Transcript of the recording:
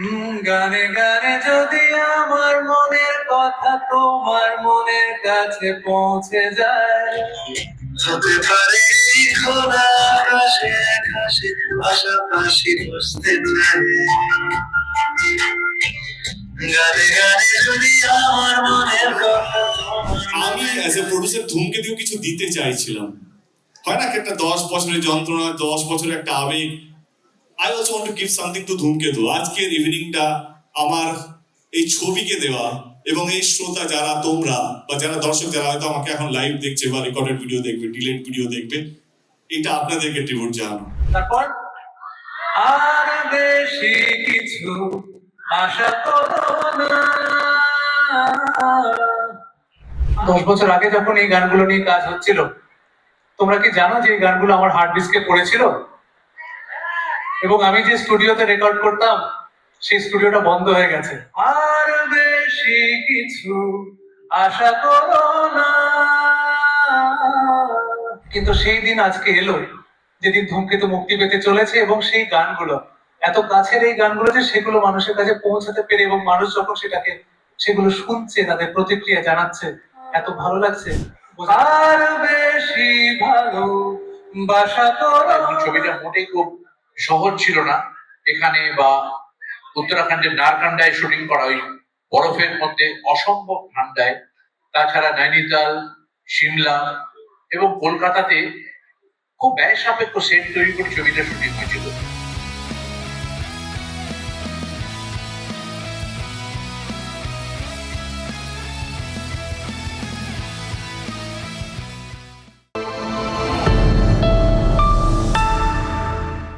হুম, গানে গানে যদি আমার মনের কথা তোমার মনের কাছে পৌঁছে যায়। হতে পারে এই খোলা আকাশে আকাশে পাশাপাশি বসতে চাই গানে গানে যদি আমার মনের কথা আমি অ্যাজ এ প্রডিউসার ধূমকেতেও কিছু দিতে চাইছিলাম। হয় না কি একটা দশ বছরের যন্ত্রণা দশ বছরের একটা আবেগ I also want to give something to Dhumketu আজকের ইভিনিংটা আমার এই ছবিকে দেওয়া এবং এই শ্রোতা যারা তোমরা বা যারা দর্শক যারা হয়তো আমাকে এখন লাইভ দেখছে বা রেকর্ডেড ভিডিও দেখবে ডিলেট ভিডিও দেখবে, এটা আপনাদেরকে ট্রিবিউট জানানো। তারপর, আর বেশি কিছু আশা করো না। দশ বছর আগে যখন এই গানগুলো নিয়ে কাজ হচ্ছিল, তোমরা কি জানো যে এই গানগুলো আমার হার্ড ডিস্কে পড়েছিল? এবং আমি যে স্টুডিওতে রেকর্ড করতাম, সেই স্টুডিওটা বন্ধ হয়ে গেছে। আর বেশি কিছু আশা করো না। কিন্তু সেই দিন আজকে এলো, যেদিন ধূমকেতু মুক্তি পেতে চলেছে এবং সেই গানগুলো, এত কাছের এই গানগুলো যে সেগুলো মানুষের কাছে পৌঁছাতে পেরে এবং মানুষ যখন সেটাকে, সেগুলো শুনছে, তাদের প্রতিক্রিয়া জানাচ্ছে, এত ভালো লাগছে। আর বেশি ভালো বাসা এবং ছবিটা মোটেই খুব সহজ ছিল না। এখানে বা উত্তরাখণ্ডের নারকান্ডায় শুটিং করা ওই বরফের মধ্যে অসম্ভব ঠান্ডায়। তাছাড়া নাইনিতাল সিমলা এবং কলকাতাতে খুব ব্যয় সাপেক্ষ সেট তৈরি করে ছবিটা শুটিং হয়েছিল।